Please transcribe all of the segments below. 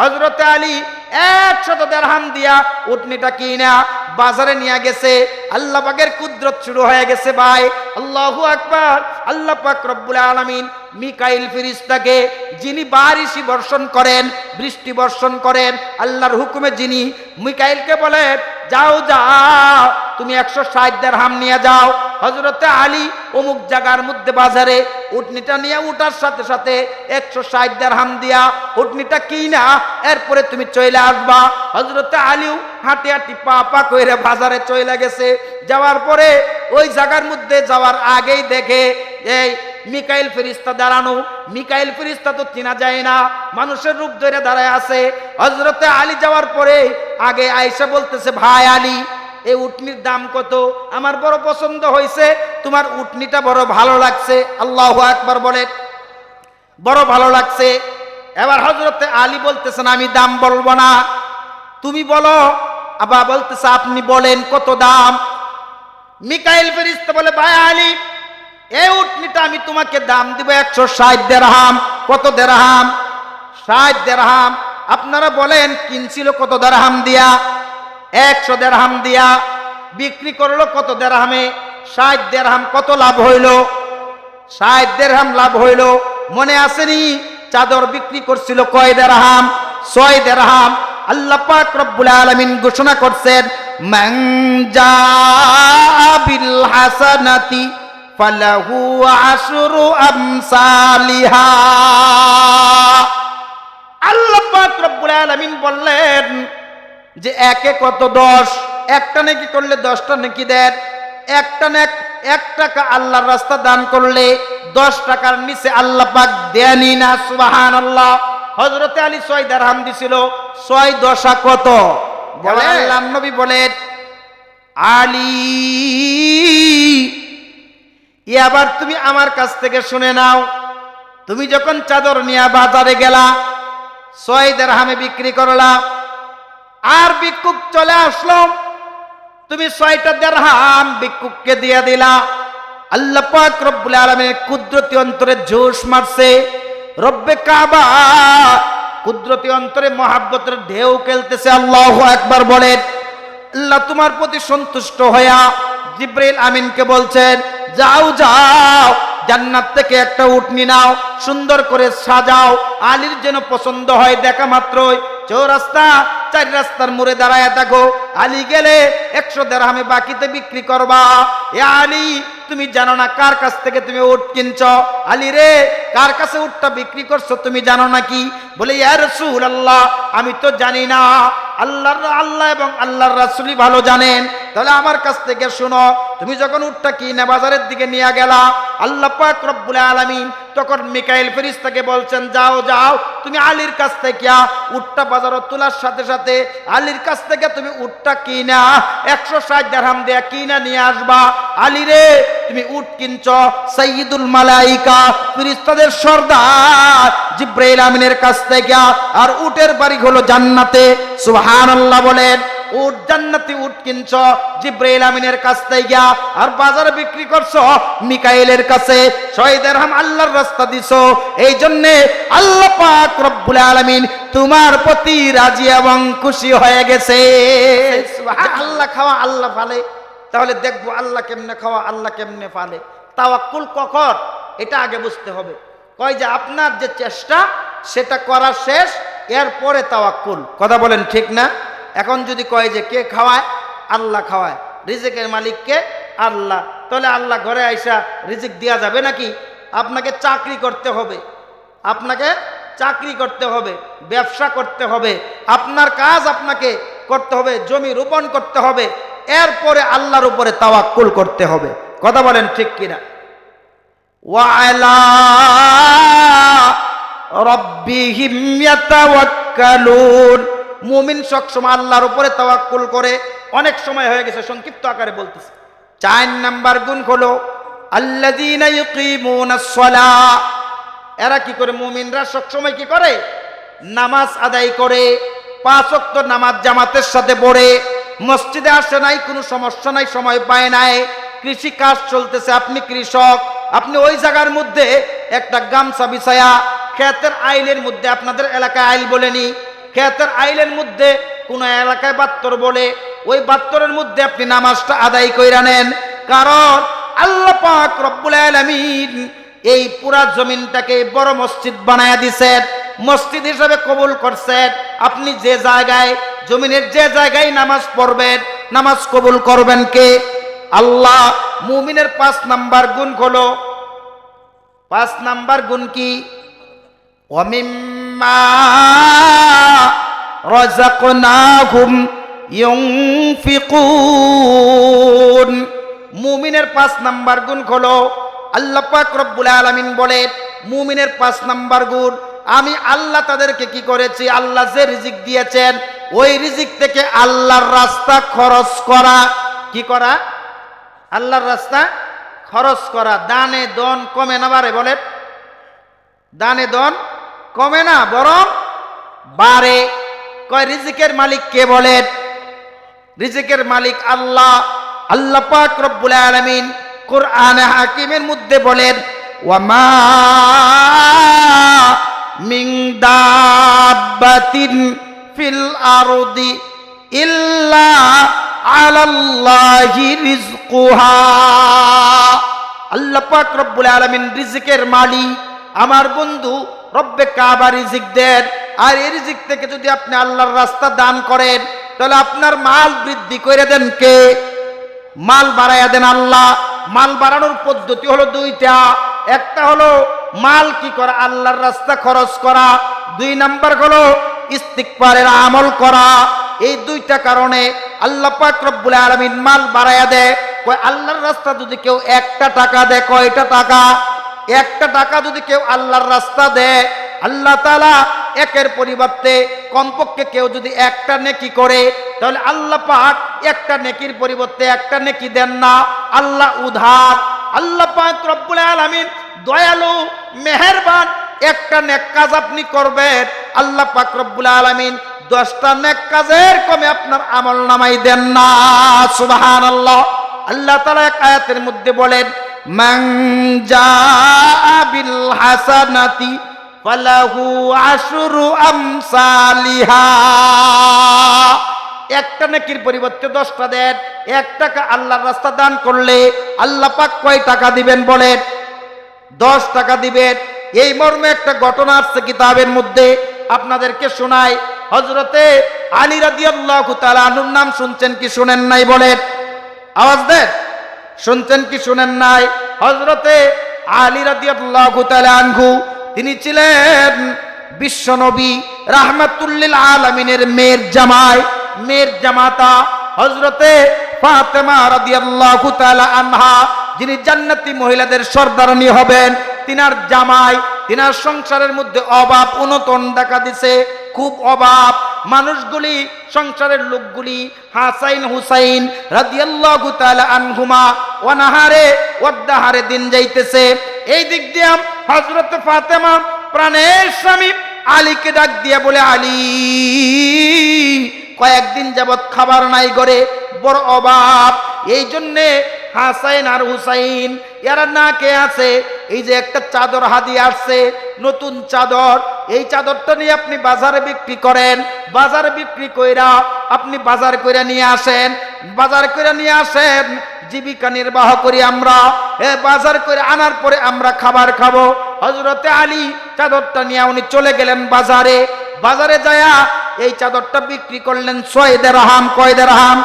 হজরতে আলী একশত দেড়হাম দিয়া উটনিটা কিনা বাজারে নিয়ে গেছে। আল্লাহ পাকের কুদরত শুরু হয়ে গেছে ভাই। আল্লাহ আকবার। আল্লাহ পাক রব্বুল আলমিন মিকাইল ফিরিস্তাকে, যিনি বারিশি বর্ষণ করেন, বৃষ্টি বর্ষণ করেন, আল্লাহর হুকুমে যিনি মিকাইলকে বলেন যাও যাও, তুমি একশো ষাট হাম নিয়ে যাও। হজরতে আলী অমুক জায়গার মধ্যে বাজারে উটনিটা নিয়ে উঠার সাথে সাথে একশো ষাট হাম দিয়া উটনিটা কিনা, এরপরে তুমি চলে আসবা। হজরতে আলীও হাঁটি হাঁটি পা পা কইরে বাজারে চলে গেছে। যাওয়ার পরে ওই জায়গার মধ্যে যাওয়ার আগেই দেখে এই মিকাইল ফেরিস্তা দাঁড়ানো, মিকাইল ফেরিস্তা তো চিনা যায় না, মানুষের রূপ ধরে দাঁড়ায় আছে। হজরতে আলী যাওয়ার পরে আগে আয়সা বলতেছে, ভাই আলী, এই উটনির দাম কত? আমার বড় পছন্দ হয়েছে, তোমার উটনিটা বড় ভালো লাগছে। আল্লাহ আকবার বলে বড় ভালো লাগছে। এবার হজরতে আলী বলতেছেন, আমি দাম বলব না। তুমি বলো। আবার বলতেছে, আপনি বলেন কত দাম? মিকাইল ফেরিস্তা বলে, ভাই আলী এই উটনিটা আমি তোমাকে দাম দিব একশো ষাট দেড়হাম। কত দেড়হাম? ষাট দেড়হাম। আপনারা বলেন, কিনছিল কত দেড়হাম দিয়া? একশো দেড়হাম দিয়া। বিক্রি করল কত দেড়হামে? ষাট দেড়হাম, কত লাভ হইল? ষাট দেড়হাম লাভ হইল। মনে আসেনি, চাদর বিক্রি করছিল কয় দেড়হাম? ছয় দেড়হাম। আল্লাহ পাক রব্বুল আলামিন ঘোষণা করছেন, মান বিল হাসানাতি ফালাহু আশরু আমসালিহা। আল্লাহ পাক রব্বুল আলামিন বললেন যে একে কত দশ? একটা নাকি করলে দশটা নাকি দেন। একটা না এক টাকা আল্লাহর রাস্তা দান করলে দশ টাকার নিচে আল্লাহ পাক দেয়নি না সুবাহান আল্লাহ হজরতে আলী ছয় দারহাম দিছিল ছয় দশা কত? বলে আল্লাহ নবী বলেন আলী এবার তুমি আমার কাছ থেকে শুনে নাও, তুমি যখন চাদর নিয়ে বাজারে গেলা, ছয় দেড়হামে বিক্রি করলা, আর ভিক্ষুক চলে আসলো, তুমি ছয়টা দেড়হাম ভিক্ষুককে দিয়ে দিলা। আল্লাহ পাক রব্বুল আলমের কুদরতি অন্তরে জোশ মারছে, রব্বে কাবা কুদরতি অন্তরে মহাব্বতের ঢেউ খেলতেছে, আল্লাহ একবার বলেন। আল্লাহ তোমার প্রতি সন্তুষ্ট হইয়া জিব্রাইল আমিনকে বলছেন, যাও যাও, জান্নাত থেকে একটা উটনি নাও, সুন্দর করে সাজাও, আলীর যেন পছন্দ হয় দেখা মাত্রই। চৌরাস্তা চার রাস্তার মোড়ে দাঁড়ায় থাকো। আলী গেলে একশো দেড়হামে বাকিতে বিক্রি করবা। এ আলী, তুমি জানো না কার কাছ থেকে তুমি উট কিনছ? আলী রে, কার কাছে উটটা বিক্রি করছ তুমি জানো নাকি? বলে, ইয়া রসুল আল্লাহ আমি তো জানি না। আল্লাহর আল্লাহ এবং আল্লাহর রাসুলি ভালো জানেন। তাহলে আমার কাছ থেকে শোনো, তুমি যখন উটটা কিনে বাজারের দিকে নিয়ে গেলা, আল্লাহ পাক রব্বুল আলামিন তখন মিকাইল ফেরিস্তাকে বলছেন, যাও যাও, তুমি আলীর কাছ থেকে উটটা বাজারে তোলার সাথে সাথে আলীর কাছ থেকে তুমি উটটা কিনা, একশো ষাট দেড়হাম দিয়ে কিনা নিয়ে আসবা। আলী রে, তুমি উট কিনছ সঈদুল মালাইকা, ফিরিস্তাদের সর্দার। জিব্রাইল আমিনের কাছ থেকে আর উটের বাড়ি হলো জান্নাতে। সুবহানাল্লাহ বলেন উট জান্নাতি উট কিনছ জিব্রাইল আমিনের কাছ থেকে গিয়া আর বাজারে বিক্রি করছ মিকাইলের কাছে। শহীদের হাম আল্লাহর রাস্তা দিছো। এই জন্য আল্লাহ পাক রব্বুল আলামিন তোমার প্রতি রাজি এবং খুশি হয়ে গেছে। আল্লাহ খাওয়া আল্লাহ ফালে তাহলে দেখব আল্লাহ কেমনে খাওয়া আল্লাহ কেমনে ফালে। তাওয়াক্কুল কখন? এটা আগে বুঝতে হবে। কয় যে আপনার যে চেষ্টা, সেটা করা শেষ, এরপরে তাওয়াক্কুল। কথা বলেন ঠিক না? এখন যদি কয় যে কে খাওয়ায়? আল্লাহ খাওয়ায়। রিজিকের মালিককে আল্লাহ। তাহলে আল্লাহ ঘরে আইসা রিজিক দেওয়া যাবে নাকি? আপনাকে চাকরি করতে হবে। আপনাকে চাকরি করতে হবে, ব্যবসা করতে হবে, আপনার কাজ আপনাকে করতে হবে, জমি রোপণ করতে হবে, এরপরে আল্লাহর উপরে তাওয়াক্কুল করতে হবে। কথা বলেন ঠিক কিনা? ওয়ালা রব্বিহিম ইয়াতাওয়াক্কালুন মুমিন সবসময় আল্লাহর উপরে তাওয়াক্কুল করে, অনেক সময় হয়ে গেছে, সংক্ষিপ্ত আকারে বলতেছে। চার নাম্বার গুণ হলো, আল্লাযীনা ইউকিমুনাস সালাহ। এরা কি করে? মুমিনরা সবসময় কি করে? নামাজ আদায় করে, পাঁচ ওয়াক্ত নামাজ জামাতের সাথে পড়ে, মসজিদে আসে নাই, কোনো সমস্যা নাই, সময় পায় নাই। কৃষি কাজ চলতেছে, আপনি কৃষক। আপনি ওই জায়গার মধ্যে একটা গামছা বিছায়া ক্ষেতের আইলের মধ্যে আপনাদের এলাকায় আইল বলেনি ক্ষেতের আইলের মধ্যে কোন এলাকায় বাত্তর বলে, ওই বাত্তরের মধ্যে আপনি নামাজটা আদায় কইরা নেন। কারণ আল্লাহ পাক রব্বুল আলামিন এই পুরা জমিনটাকে বড় মসজিদ বানায়া দিছেন। মসজিদ হিসাবে কবুল করছেন। আপনি যে জায়গায়, জমিনের যে জায়গায় নামাজ পড়বেন, নামাজ কবুল করবেন কে? আল্লাহ মুমিনের পাঁচ নাম্বার গুণ হলো, পাঁচ নাম্বার গুণ কি? অমিম্মা রজাকনাহুম ইউনফিকুন। মুমিনের পাঁচ নাম্বার গুণ হলো, আল্লাহ পাক রব্বুল আলামিন বলে, মুমিনের পাঁচ নাম্বার গুণ, আমি আল্লাহ তাদেরকে কি করেছি? আল্লাহ যে রিজিক দিয়েছেন, ওই রিজিক থেকে আল্লাহর রাস্তা খরচ করা, কি করা? আল্লাহর রাস্তা খরচ করা, দানে দন কমে না বাড়ে বলেন। দানে দন কমে না, বরং বাড়ে। কয়, রিজিকের মালিক কে বলেন? রিজিকের মালিক আল্লাহ। আল্লাহ পাক রব্বুল আলামিন কোরআনে হাকিমের মধ্যে বলেন, ওয়ামা মিন দাব্বাতিন ফিল আরদি ইল্লা আল্লাহ রিজিকের মালিক। আমার বন্ধু রব্বে কাবা রিজিক দেন। আর এই রিজিক থেকে যদি আপনি আল্লাহর রাস্তা দান করেন, তাহলে আপনার মাল বৃদ্ধি করে দেন কে? মাল বাড়াইয়া দেন আল্লাহ। মাল বাড়ানোর পদ্ধতি হলো দুইটা। একটা হলো মাল কি করা, আল্লাহর রাস্তা খরচ করা। দুই নাম্বার হলো ইস্তিকবারের আমল করা। এই দুইটা কারণে আল্লাহ পাক রব্বুল আলামিন মাল বাড়াইয়া দেয়। কয়, আল্লাহর রাস্তা যদি কেউ একটা টাকা দেয়, কয়টা টাকা? একটা টাকা যদি কেউ আল্লাহর রাস্তা দেয়, আল্লাহ তালা একের পরিবর্তে কমপক্ষে কেউ যদি একটা নেকি করে, তাহলে আল্লাহ পাক একটা নেকির পরিবর্তে একটা নেকি দেন না। আল্লাহ উধার। আল্লাহ পাক রব্বুল আলামিন দয়ালু, মেহেরবান একটা নেক কাজ আপনি করবেন। আল্লাহ পাক রব্বুল আলামিন দশটা নেক কাজের কমে আপনার আমল নামাই দেন না সুবাহান আল্লাহ তাআলা এক আয়াতের মধ্যে বলেন, মান জাআ বিল হাসানাতি ফালাহু আশরু আমসালিহা। একটা নেকির পরিবর্তে দশটা দেন, এক টাকা আল্লাহর রাস্তা দান করলে আল্লাহ পাক কয় টাকা দিবেন বলেন? দশ টাকা দিবেন। এই মর্মে একটা ঘটনা আসছে কিতাবের মধ্যে, আপনাদেরকে শোনায় হজরতে আলী তাআলা আনুর নাম শুনছেন কি শুনেন নাই বলেন? আওয়াজ দেন। শুনছেন কি শুনেন নাই? হজরতে আলী তাআলা আনহু, তিনি ছিলেন বিশ্বনবী রাহমাতুল্লিল আলামিনের মেয়ের জামাই, মেয়ের জামাতা। হজরতে ফাতেমা রাদিয়াল্লাহু তাআলা আনহা, যিনি জান্নাতি মহিলাদের সর্দারণী হবেন তিনার জামাই, তিনার সংসারের মধ্যে অভাব অনতন দেখা দিছে। খুব অভাব। মানুষগুলি, সংসারের লোকগুলি, হাসাইন হুসাইন রাদিয়াল্লাহু আনহুমা ওয়ানাহারে ওয়াদ্দাহারে দিন যাইতেছে। এই দিক দিয়ে হযরত ফাতেমা প্রাণের স্বামী আলীকে ডাক দিয়া বলে, আলী, কয়েকদিন যাবৎ খাবার নাই করে বড় অভাব। এই জন্যে হাসাইন আর হুসাইন, এরা না কে আছে? এই যে একটা চাদর হাদি আসছে, নতুন চাদর। এই চাদরটা নিয়ে আপনি বাজারে বিক্রি করেন। বাজারে বিক্রি কইরা আপনি বাজার কইরা নিয়ে আসেন। বাজার কইরা নিয়ে আসেন, জীবিকা নির্বাহ করি আমরা। এ বাজার করে আনার পরে আমরা খাবার খাব। হজরতে আলী চাদরটা নিয়ে উনি চলে গেলেন বাজারে। বাজারে যায়া এই চাদরটা বিক্রি করলেন ছয় দেড়হাম কয় দেড়হাম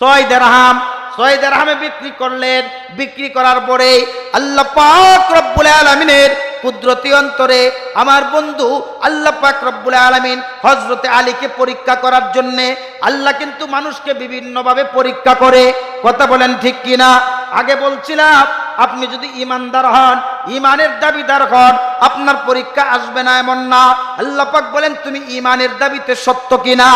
ছয় দেড়হাম ছয় দেড়হামে বিক্রি করলেন। বিক্রি করার পরে আল্লাহ পাক রব্বুল আলামিনের কুদরতি অন্তরে আমার বন্ধু আল্লাহ পাক রব্বুল আলামিন হজরতে আলীকে পরীক্ষা করার জন্যে আল্লাহ কিন্তু মানুষকে বিভিন্নভাবে পরীক্ষা করে। কথা বলেন ঠিক কিনা? আগে বলছিলাম, আপনি যদি ইমানদার হন ইমানের দাবিদার হন, আপনার পরীক্ষা আসবে না এমন না। আল্লাহ পাক বলেন, তুমি ইমানের দাবিতে সত্য কিনা?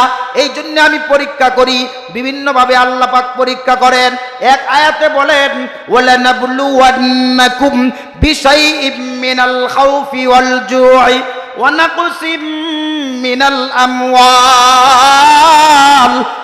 এই জন্য আমি পরীক্ষা করি। বিভিন্নভাবে আল্লাহ পাক পরীক্ষা করেন। এক আয়াতে বলেন ওয়ালা নাবলুওয়ান্নাকুম বিশাইইম মিনাল খাউফি ওয়াল জুই ওয়া নাকসিম মিনাল আমওয়াল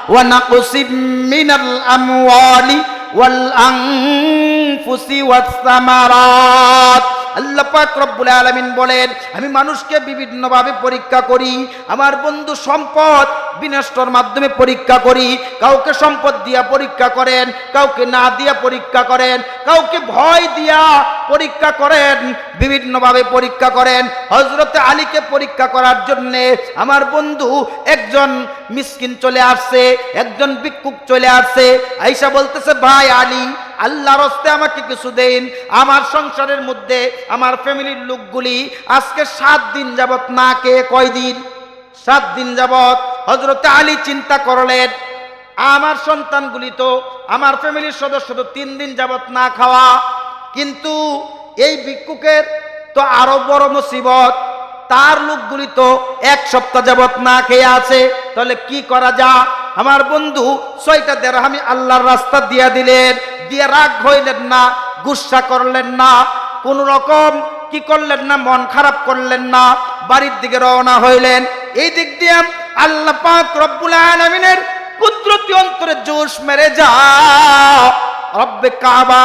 ওয়া নাকসিম মিনাল আমওয়ালি والأنفس والثمرات আল্লাহ পাক রব্বুল আলামিন বলেন আমি মানুষকে বিভিন্নভাবে পরীক্ষা করি আমার বন্ধু সম্পদ বিনষ্টর মাধ্যমে পরীক্ষা করি, কাউকে সম্পদ দিয়া পরীক্ষা করেন, কাউকে না দিয়া পরীক্ষা করেন, কাউকে ভয় দিয়া পরীক্ষা করেন, বিভিন্নভাবে পরীক্ষা করেন। হজরতে আলীকে পরীক্ষা করার জন্যে আমার বন্ধু একজন মিসকিন চলে আসছে, একজন ভিক্ষুক চলে আসছে। আইসা বলতেছে, ভাই আলী, আল্লাহর হস্তে আমাকে কিছু দেন। আমার সংসারের মধ্যে আমার ফ্যামিলির লোকগুলি আজকে সাত দিন যাবত না কে কয় দিন সাত দিন যাবত হজরতে আলী চিন্তা করলেন, আমার সন্তানগুলি তো, আমার ফ্যামিলির সদস্য তো তিন দিন যাবত না খাওয়া, কিন্তু এই ভিক্ষুকের তো আরও বড় মুসিবত, তার লোকগুলি তো এক সপ্তাহ যাবত না খেয়ে আছে, তাহলে কি করা যা? আমার বন্ধু ছয়টা দেড়হামি আল্লাহর রাস্তা দিয়া দিলেন, দিয়ে রাগ হইলেন না, গুসা করলেন না, কোন রকম কি করলেন না, মন খারাপ করলেন না, বাড়ির দিকে রওনা হইলেন। এই দিক দিয়ে আল্লাহ পাক রব্বুল আলামিনের কুদরতি অন্তরে জোশ মেরে যা রব্বে কাবা,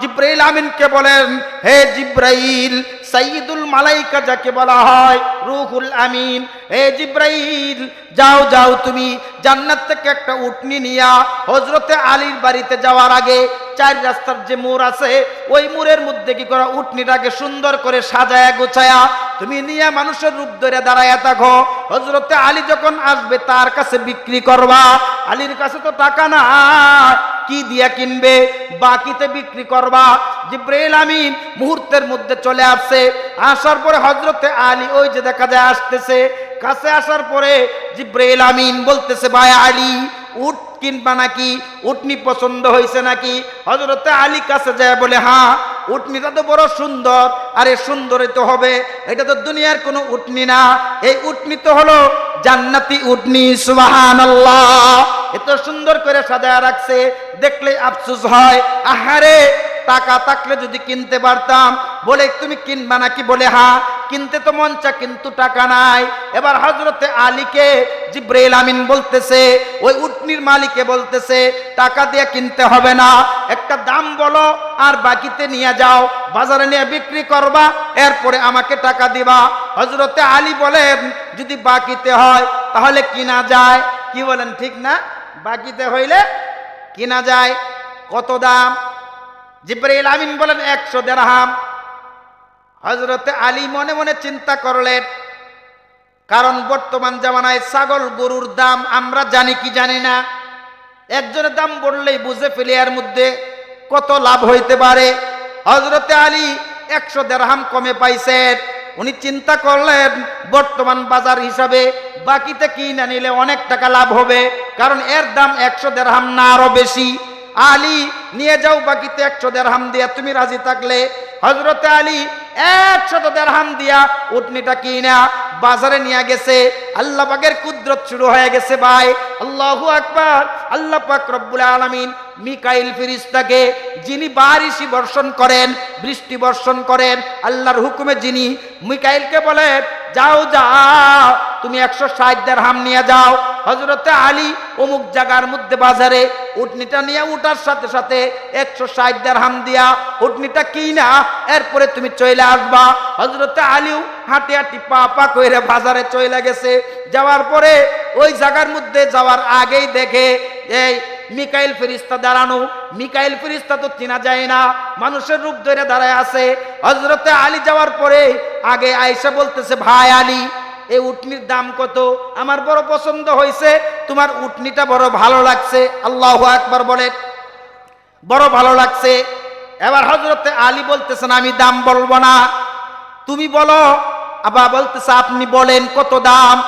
জিব্রাইল আমিনকে বলেন, হে জিব্রাইল, সাইয়্যিদুল মালাইকা যাকে বলা হয়, রুহুল আমিন, হে জিব্রাইল, যাও যাও তুমি, জান্নাত থেকে একটা উটনি নিয়া হজরতে আলীর বাড়িতে যাওয়ার আগে চার রাস্তার যে মোড় আছে, ওই মোড়ের মধ্যে কি করা উটনিটাকে সুন্দর করে সাজায়া গোছায়া তুমি নিয়ে মানুষের রূপ ধরে দাঁড়ায়া থাকো। হজরতে আলী যখন আসবে, তার কাছে বিক্রি করবা। আলীর কাছে তো টাকা না কি দিয়া কিনবে? বাকিতে বিক্রি করবা। জিব্রাইল আমিন মুহূর্তের মধ্যে চলে আসছে। আসার পরে হজরতে আলী ওই যে দেখা যায় আসতেছে। কাছে আসার পরে জিব্রাইল আমিন বলতেছে, ভাই আলী উট কিনবা নাকি? উটনি পছন্দ হয়েছে নাকি? হজরতে আলী কাছে যায় বলে হ্যাঁ উটনিটা তো বড় সুন্দর। আরে সুন্দরই তো হবে। এটা তো দুনিয়ার কোনো উটনি না এই উটনি তো হলো জান্নাতি উটনি সুবাহান এত সুন্দর করে সাজায় রাখছে। দেখলে আফসোস হয়। আহারে, টাকা থাকলে যদি কিনতে পারতাম। বলে, তুমি কিনবা নাকি? বলে হ্যাঁ কিনতে তো মন চা, কিন্তু টাকা নাই। এবার হজরতে আলীকে জিব্রাইল আমিন বলতেছে, ওই উটনির মালিকে বলতেছে, টাকা দিয়ে কিনতে হবে না, একটা দাম বলো, আর বাকিতে নিয়ে যাও, বাজারে নিয়ে বিক্রি করবা, এরপরে আমাকে টাকা দিবা। হজরতে আলী বলেন, যদি বাকিতে হয়, তাহলে কিনা যায়। কি বলেন, ঠিক না? বাকিতে হইলে কিনা যায়। কত দাম? জিব্রাইল আমিন বলেন, একশো দেড়হাম। হজরতে আলী মনে মনে চিন্তা করলেন, কারণ বর্তমান জামানায় ছাগল গরুর দাম আমরা জানি কি জানি না। একজনের দাম বললেই বুঝে ফেলে মধ্যে কত লাভ হইতে পারে। হজরতে আলী একশো দেড়হাম কমে পাইছেন। উনি চিন্তা করলেন, বর্তমান বাজার হিসাবে বাকিতে কিনে নিলে অনেক টাকা লাভ হবে, কারণ এর দাম একশো দেড়হাম না আরও বেশি। আলী, নিয়ে যাও বাকিতে একশো দেড়হাম দিয়া, তুমি রাজি থাকলে। হজরতে আলী একশত দেড়হাম দিয়া উটনিটা কিনা বাজারে নিয়ে গেছে। আল্লাহ পাকের কুদরত শুরু হয়ে গেছে ভাই। আল্লাহু আকবার। আল্লাহ পাক রব্বুল আলমিন মিকাইল ফিরিস্তাকে, যিনি বারিশি বর্ষণ করেন, বৃষ্টি বর্ষণ করেন, আল্লাহর হুকুমে যিনি মিকাইলকে বলেন যাও যাও, তুমি একশো ষাট হাম নিয়ে যাও। হজরতে আলী অমুক জায়গার মধ্যে বাজারে উটনিটা নিয়ে উঠার সাথে সাথে একশো ষাট হাম দিয়া উটনিটা কিনা, এরপরে তুমি চলে আসবা। হজরতে আলীও হাঁটি হাঁটি পা পা কইরে বাজারে চলে গেছে। যাওয়ার পরে ওই জায়গার মধ্যে যাওয়ার আগেই দেখে, এই মিকাইল ফেরিস্তা দাঁড়ানো। মিকাইল ফেরিস্তা তো চেনা যায় না। মানুষের রূপ ধরে দাঁড়ায় আছে। হজরতে আলী যাওয়ার পরে আগে আয়সা বলতেছে, ভাই আলী এই উটনির দাম কত? আমার বড় পছন্দ হয়েছে। তোমার উটনিটা বড় ভালো লাগছে। আল্লাহ একবার বলে বড় ভালো লাগছে। এবার হজরতে আলী বলতেছেন, আমি দাম বলব না। তুমি বলো। আবার বলতেছে, আপনি বলেন কত দাম?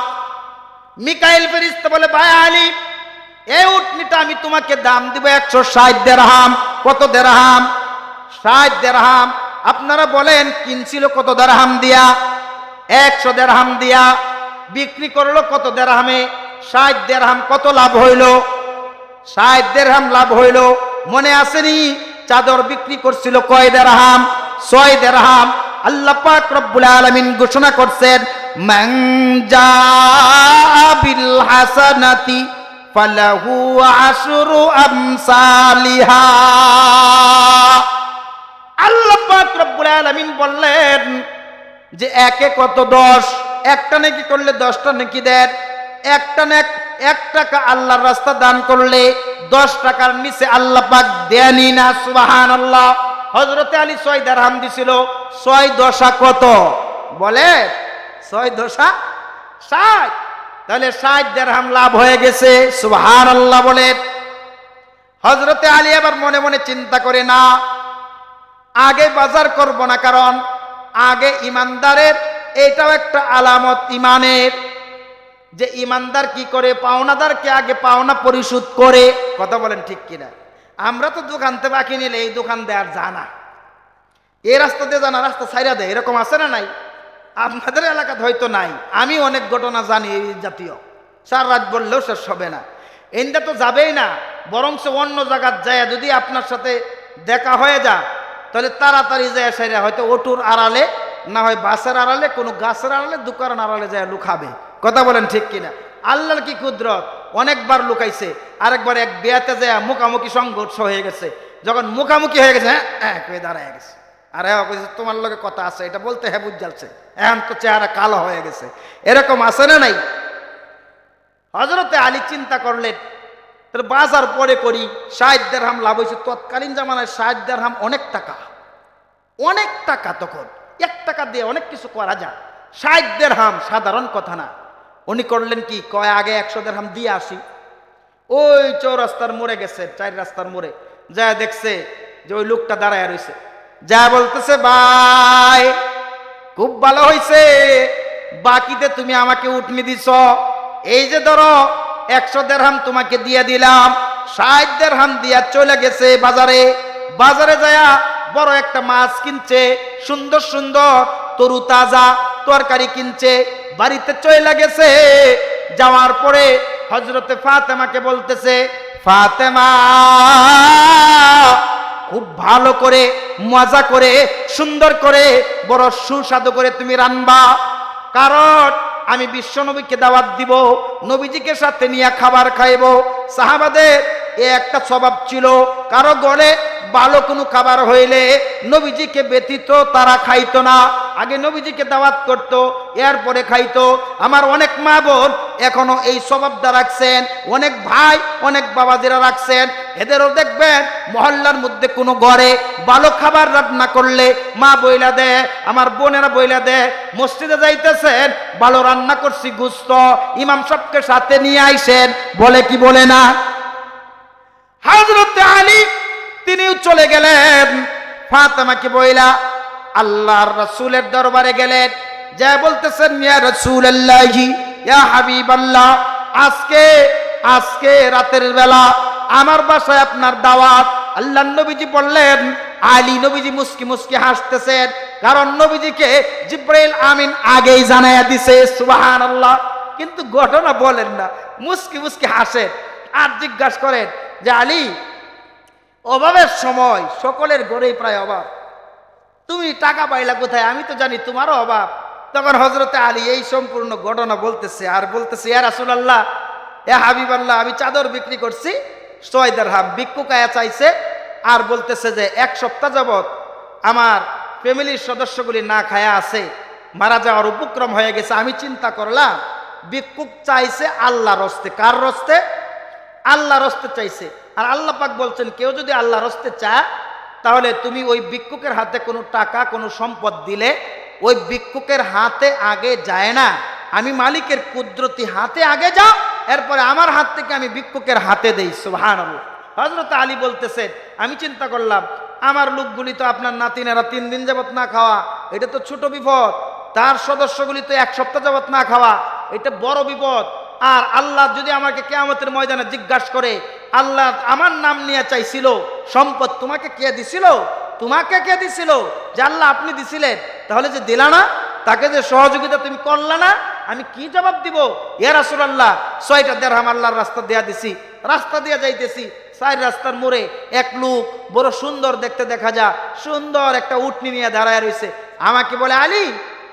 মিকাইল ফেরিস্তা বলে, ভাই আলী এই উটনিটা আমি তোমাকে দাম দিব একশো ষাট দেড়হাম। কত দেড়হাম? ষাট দেড়হাম। আপনারা বলেন, কিনছিল কত দেড়হাম দিয়া? একশো দেড়হাম দিয়া। বিক্রি করল কত দেড়হামে? ষাট দেড়হাম, কত লাভ হইল? ষাট দেড়হাম লাভ হইল। মনে আসেনি? চাদর বিক্রি করছিল কয় দেড়হাম? ছয় দেড়হাম। আল্লাহ পাক রব্বুল আলামিন ঘোষণা করছেন, মান বিল হাসানাতি ফালাহু আশরু আমসালিহা। আল্লাহ পাক রব্বুল আলামিন বললেন যে একে কত দশ? একটা নাকি করলে দশটা নাকি দেন। একটা নেক, এক টাকা আল্লাহর রাস্তা দান করলে দশ টাকার নিচে আল্লাহ পাক দেয়নি না সুবাহান আল্লাহ হজরতে আলী ছয় দারহাম দিছিল ছয় দশা কত? বলে, ছয় দশা ষাট। তাহলে ষাট দেড়হাম লাভ হয়ে গেছে সুবাহান আল্লাহ বলে। হজরতে আলী আবার মনে মনে চিন্তা করে, না, আগে বাজার করব না, কারণ আগে ইমানদারের, এটাও একটা আলামত ইমানের। যে ইমানদার কি করে, পাওনাদারকে আগে পাওনা পরিশোধ করে। কথা বলেন ঠিক কিনা? আমরা তো দোকানতে বাকি নিলে এই দোকান দেওয়ার জানা। এই রাস্তা দিয়ে জানা, রাস্তা ছাইরা দেয়, এরকম আছে না নাই? আপনাদের এলাকাতে হয়তো নাই। আমি অনেক ঘটনা জানি এই জাতীয়। সার রাত বললেও শেষ হবে না। এনটা তো যাবেই না বরং সে অন্য জায়গার যায় যদি আপনার সাথে দেখা হয়ে যা, তাহলে তাড়াতাড়ি যায় সেরা হয়তো অটুর আড়ালে, না হয় বাসের আড়ালে, কোনো গাছের আড়ালে দোকান আড়ালে যায় লুকাবে। কথা বলেন ঠিক কিনা? আল্লাহর কি কুদরত? অনেকবার লুকাইছে, আরেকবার এক বিয়াতে যায় মুখামুখি সংঘর্ষ হয়ে গেছে। যখন মুখামুখি হয়ে গেছে হ্যাঁ হ্যাঁ দাঁড়ায় গেছে। আর হ্যাঁ কইছে, তোমার লগে কথা আছে এটা বলতে হ্যাঁ বুঝ যাচ্ছে এখন তো চেহারা কালো হয়ে গেছে। এরকম আছে না নাই? হজরতে আলী চিন্তা করলেন বাজার পরে করি ষাট দেড়হাম লাভ হয়েছে। তৎকালীন জামানায় ষাট দেড়হাম অনেক টাকা। অনেক টাকা তখন। এক টাকা দিয়ে অনেক কিছু করা যায়। ষাট দেড়হাম সাধারণ কথা না। উনি করলেন কি কয় আগে একশো দেড়হাম দিয়ে আসি। ওই চৌরাস্তার মোড়ে গেছে চার রাস্তার মোড়ে। যা দেখছে যে ওই লোকটা দাঁড়ায় রয়েছে। যা বলতেছে ভাই, খুব ভালো হয়েছে বাকিতে তুমি আমাকে উঠনি দিছ। এই যে ধরো, একশো দেড়হাম তোমাকে দিয়ে দিলাম, ষাট দেড়হাম দিয়া চলে গেছে বাজারে। বাজারে যায়া বড় একটা মাছ কিনছে, সুন্দর সুন্দর তরু তাজা তরকারি কিনছে, বাড়িতে চলে গেছে। যাওয়ার পরে হজরতে ফাতেমাকে বলতেছে, ফাতেমা খুব ভালো করে, মজা করে, সুন্দর করে, বড় সুস্বাদু করে তুমি রান্না কারণ আমি বিশ্ব নবীকে দাওয়াত দিব, নবীজিকে সাথে নিয়ে খাবার খাইব। সাহাবাদের এ একটা স্বভাব ছিল, কারও গড়ে ভালো কোনো খাবার হইলে নবীজিকে ব্যতীত তারা খাইতো না। আগে নবীজিকে দাওয়াত করত, এরপরে খাইতো। আমার অনেক মা বোন এখনও এই স্বভাবটা রাখছেন, অনেক ভাই, অনেক বাবাজিরা রাখছেন। এদেরও দেখবেন, মহল্লার মধ্যে কোনো ঘরে ভালো খাবার রান্না করলে মা বইলা দেয় আমার বোনেরা বইলা দেয় মসজিদে যাইতেছেন, ভালো রান্না করছি গুস্ত, ইমাম সবকে সাথে নিয়ে আইসেন, বলে কি বলে না? হাজরতে আলী, তিনিও চলে গেলেন, ফাতেমাকে বইলা আল্লাহর রসুলের দরবারে গেলেন, যা বলতেছেন, ইয়া রসুল আল্লাহি ইয়া হাবিব আল্লাহ আজকে আজকে রাতের বেলা আমার বাসায় আপনার দাওয়াত। আল্লাহ নবীজি বললেন, আলী নবীজি মুস্কি মুস্কি হাসতেছেন, কারণ নবীজিকে জিব্রাইল আমিন আগেই জানাইয়া দিছে সুবাহান আল্লাহ কিন্তু ঘটনা বলেন না, মুস্কি মুস্কি হাসেন আর জিজ্ঞাসা করেন যে, আলী, অভাবের সময় সকলের ঘরেই প্রায় অভাব। তুমি টাকা পাইলা কোথায়? আমি তো জানি তোমারও অভাব। তখন হজরতে আলী এই সম্পূর্ণ ঘটনা বলতেছে, আর বলতেছে, ইয়া রাসুল আল্লাহ এ হাবিব আল্লাহ আমি চাদর বিক্রি করছি ছয়দার হাম ভিক্ষুকায়া চাইছে আর বলতেছে যে, এক সপ্তাহ যাবৎ আমার ফ্যামিলির সদস্যগুলি না খায়া আছে, মারা যাওয়ার উপক্রম হয়ে গেছে, আমি চিন্তা করলাম, ভিক্ষুক চাইছে আল্লাহ রস্তে কার রস্তে আল্লাহ রস্তে চাইছে। আর আল্লাহ পাক বলছেন, কেউ যদি আল্লাহ রস্তে চায়, তাহলে তুমি ওই ভিক্ষুকের হাতে কোনো টাকা, কোনো সম্পদ দিলে, ওই ভিক্ষুকের হাতে আগে যায় না। আমি মালিকের কুদরতি হাতে আগে যাও এরপরে আমার হাত থেকে আমি ভিক্ষুকের হাতে দেই সুহান হজরত আলী বলতেছে, আমি চিন্তা করলাম, আমার লোকগুলি তো আপনার নাতিনেরা তিন দিন যাবত না খাওয়া, এটা তো ছোট বিপদ। তার সদস্যগুলি তো এক সপ্তাহ যাবত না খাওয়া, এটা বড় বিপদ। আর আল্লাহ যদি আমাকে কেয়ামতের ময়দানে জিজ্ঞাসা করে, আল্লাহ আমার নাম নিয়ে চাইছিল, সম্পদ তোমাকে কে দিছিল? তোমাকে কে দিছিল? যে আল্লাহ আপনি দিছিলেন, তাহলে যে দিলা না? তাকে যে সহযোগিতা তুমি করলা না, আমি কি জবাব দিব? ইয়া রাসূলুল্লাহ, ছয়টা দেড়হাম আল্লাহর রাস্তা দেয়া দিছি। রাস্তা দিয়ে যাইতেছি, চার রাস্তার মোড়ে এক লোক বড় সুন্দর দেখতে দেখা যা সুন্দর একটা উটনি নিয়ে দাঁড়ায় রয়েছে আমাকে বলে, আলী,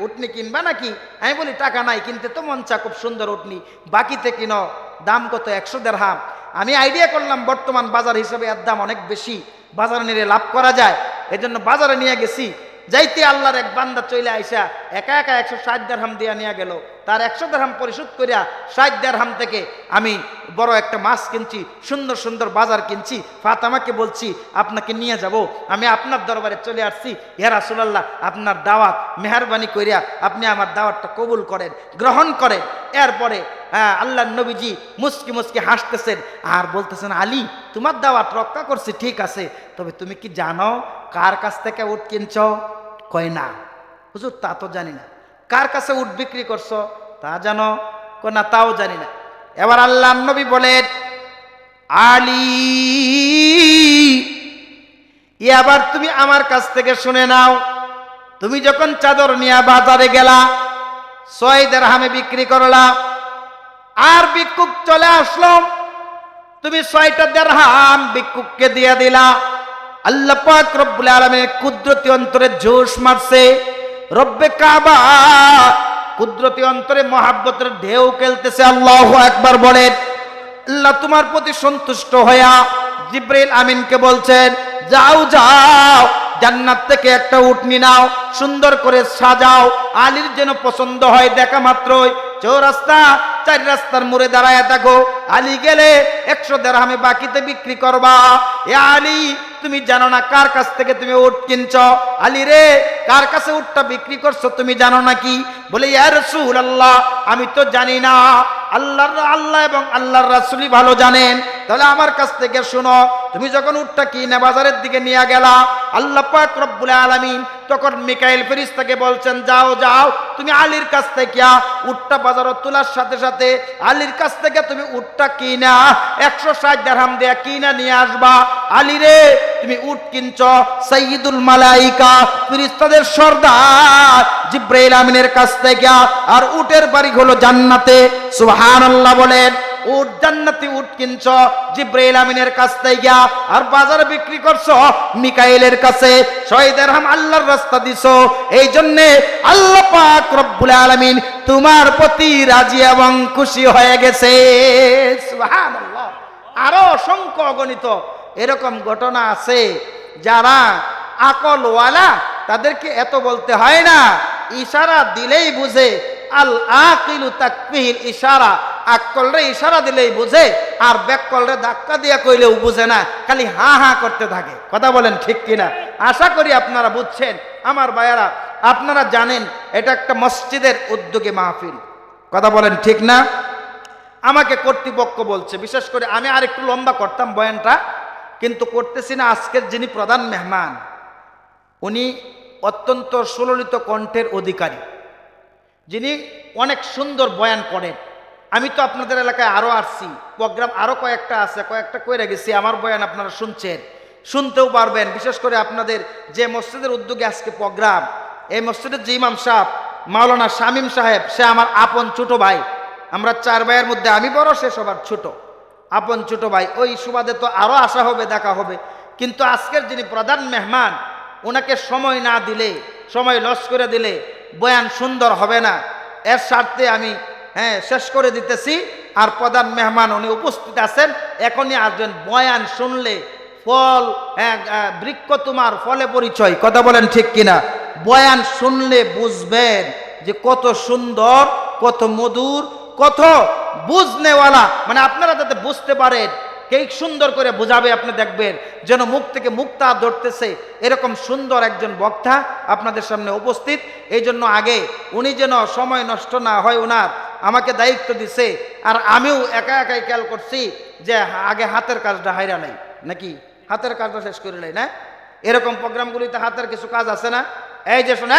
উটনি কিনবা নাকি? আমি বলি, টাকা নাই, কিনতে তো মন চা খুব সুন্দর উটনি, বাকিতে কিনো, দাম কত? একশো দেড়হাম। আমি আইডিয়া করলাম, বর্তমান বাজার হিসেবে এর দাম অনেক বেশি, বাজারে নিয়ে লাভ করা যায়। এই জন্য বাজারে নিয়ে গেছি। যাইতে আল্লাহর এক বান্দা চলে আইসা একা একা একশো ষাট দেড়হাম দিয়া নিয়ে গেল। তার একশো দেড়হাম পরিশোধ করিয়া ষাট দেড়হাম থেকে আমি বড় একটা মাছ কিনছি, সুন্দর সুন্দর বাজার কিনছি। ফাতামাকে বলছি, আপনাকে নিয়ে যাব। আমি আপনার দরবারে চলে আসছি। ইয়া রাসূলুল্লাহ, আপনার দাওয়াত মেহরবানি করিয়া আপনি আমার দাওয়াতটা কবুল করেন, গ্রহণ করেন। এরপরে আল্লাহ নবীজি মুসকি মুসকি হাসতেছেন। আর বলতেছেন, আলী, তোমার দাওয়াত রক্ষা করছি, ঠিক আছে। তবে তুমি কি জানো কার কাছ থেকে উট কিনছ? কয়, না। হুজুর, তা তো জানি না। কার কাছে উট বিক্রি করছ? তা জানো। কয় না, তাও জানি না। এবার আল্লাহ নবী বলেন, আলী আবার তুমি আমার কাছ থেকে শুনে নাও। তুমি যখন চাদর নিয়ে বাজারে গেলা, ছয় দেড়হামে বিক্রি করলা, আর ভিক্ষুক চলে আসলো, তুমি ছয়টা দেড়হাম ভিক্ষুককে দিয়ে দিলা। আল্লাহ রব্বুল আলামিনের কুদরতি অন্তরে জোশ মারছে। রব্বে কাবা। কুদরতি অন্তরে মহাব্বতের ঢেউ খেলতেছে, আল্লাহ একবার বলেন। আল্লাহ তোমার প্রতি সন্তুষ্ট হইয়া জিব্রাইল আমিনকে বলছেন, যাও যাও জান্নাত থেকে একটা উটনি নাও, সুন্দর করে সাজাও। আলীর যেন পছন্দ হয়, দেখা মাত্রই। চৌরাস্তা চার রাস্তার মোড়ে দাঁড়ায় দেখো আলী গেলে একশো দেড়হামে বাকিতে বিক্রি করবা। এ আলী, তুমি জানো না কার কাছ থেকে তুমি উট কিনছ? আলী রে, কার কাছে উটটা বিক্রি করছ তুমি জানো নাকি? বলে ইয়ার রসুল আল্লাহ আমি তো জানি না। আল্লাহর আল্লাহ এবং আল্লাহর রাসুলি ভালো জানেন। তাহলে আমার কাছ থেকে শুনো, তুমি যখন উটটা কিনে বাজারের দিকে নিয়ে গেলা, আল্লাহ পাক রব্বুল আলামিন তখন মিকাইল ফেরিস্তাকে বলছেন, যাও যাও, তুমি আলীর কাছ থেকে উটটা বাজারে তোলার সাথে সাথে আলীর কাছ থেকে তুমি উটটা কিনা, একশো ষাট দেড়হাম দেয়া কিনা নিয়ে আসবা। আলী রে, তুমি উট কিনছ সৈয়দুল মালাইকা, ফিরিস্তাদের সর্দার জিব্রাইল আমিনের কাছ থেকে আর উটের বাড়ি হলো জান্নাতে। সুবহানাল্লাহ বলেন। উট জান্নাতি উট কিনছ, জিব্রাইল আমিনের কাছ থেকে। আর বাজারে বিক্রি করছ, মিকাইলের কাছে। শহীদের হাম আল্লাহর রাস্তা দিছো। এই জন্যে আল্লাহ পাক রব্বুল আলামিন তোমার প্রতি রাজি এবং খুশি হয়ে গেছে। সুবহানাল্লাহ। আরও অসংখ্য অগণিত এরকম ঘটনা আছে, যারা আকলওয়ালা, তাদেরকে এত বলতে হয় না। ইশারা দিলেই বুঝে আল আকিলু তাকফিল ইশারা। আকলরে ইশারা দিলেই বুঝে, আর ব্যাককলরে ধাক্কা দিয়া কইলেও বুঝে না, খালি হা হা করতে থাকে। কথা বলেন ঠিক কিনা? আশা করি আপনারা বুঝছেন। আমার বায়ারা আপনারা জানেন, এটা একটা মসজিদের উদ্যোগে মাহফিল। কথা বলেন ঠিক না? আমাকে কর্তৃপক্ষ বলছে, বিশেষ করে আমি আর একটু লম্বা করতাম বয়ানটা, কিন্তু করতেছি না আজকের যিনি প্রধান মেহমান, উনি অত্যন্ত সুললিত কণ্ঠের অধিকারী। যিনি অনেক সুন্দর বয়ান করেন। আমি তো আপনাদের এলাকায় আরও আসছি, প্রোগ্রাম আরও কয়েকটা আছে, কয়েকটা কইরা গেছি, আমার বয়ান আপনারা শুনছেন, শুনতেও পারবেন। বিশেষ করে আপনাদের যে মসজিদের উদ্যোগে আজকে প্রোগ্রাম, এই মসজিদের যে ইমাম সাহেব, মাওলানা শামীম সাহেব, সে আমার আপন ছোট ভাই। আমরা চার ভাইয়ের মধ্যে আমি বড়, সে সবার ছোট। আপন ছোট ভাই, ওই সুবাদে তো আরও আসা হবে, দেখা হবে। কিন্তু আজকের যিনি প্রধান মেহমান, ওনাকে সময় না দিলে, সময় লস করে দিলে বয়ান সুন্দর হবে না। এর স্বার্থে আমি হ্যাঁ শেষ করে দিতেছি। আর প্রধান মেহমান উনি উপস্থিত আছেন। এখনই আসবেন। বয়ান শুনলে ফল হ্যাঁ বৃক্ষ তোমার ফলে পরিচয়। কথা বলেন ঠিক কিনা? বয়ান শুনলে বুঝবেন যে কত সুন্দর, কত মধুর, কত বুঝনেওয়ালা। মানে আপনারা যাতে বুঝতে পারেন কে সুন্দর করে বোঝাবে, আপনি দেখবেন যেন মুখ থেকে মুক্তা ধরতেছে। এরকম সুন্দর একজন বক্তা আপনাদের সামনে উপস্থিত। এই জন্য আগে উনি যেন সময় নষ্ট না হয় ওনার আমাকে দায়িত্ব দিছে। আর আমিও একা একাই খেয়াল করছি যে আগে হাতের কাজটা হাইরা নাই। নাকি? হাতের কাজটা শেষ করে নাই, না? এরকম প্রোগ্রামগুলিতে হাতের কিছু কাজ আছে না? এই যে শোনে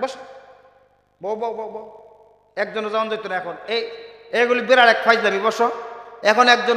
বস। বউ বউ বউ বউ। একজনও যাওয়ান যেত না এখন। এই এগুলি বিরাট এক ফাইজ দাবি বসো। এখন একজন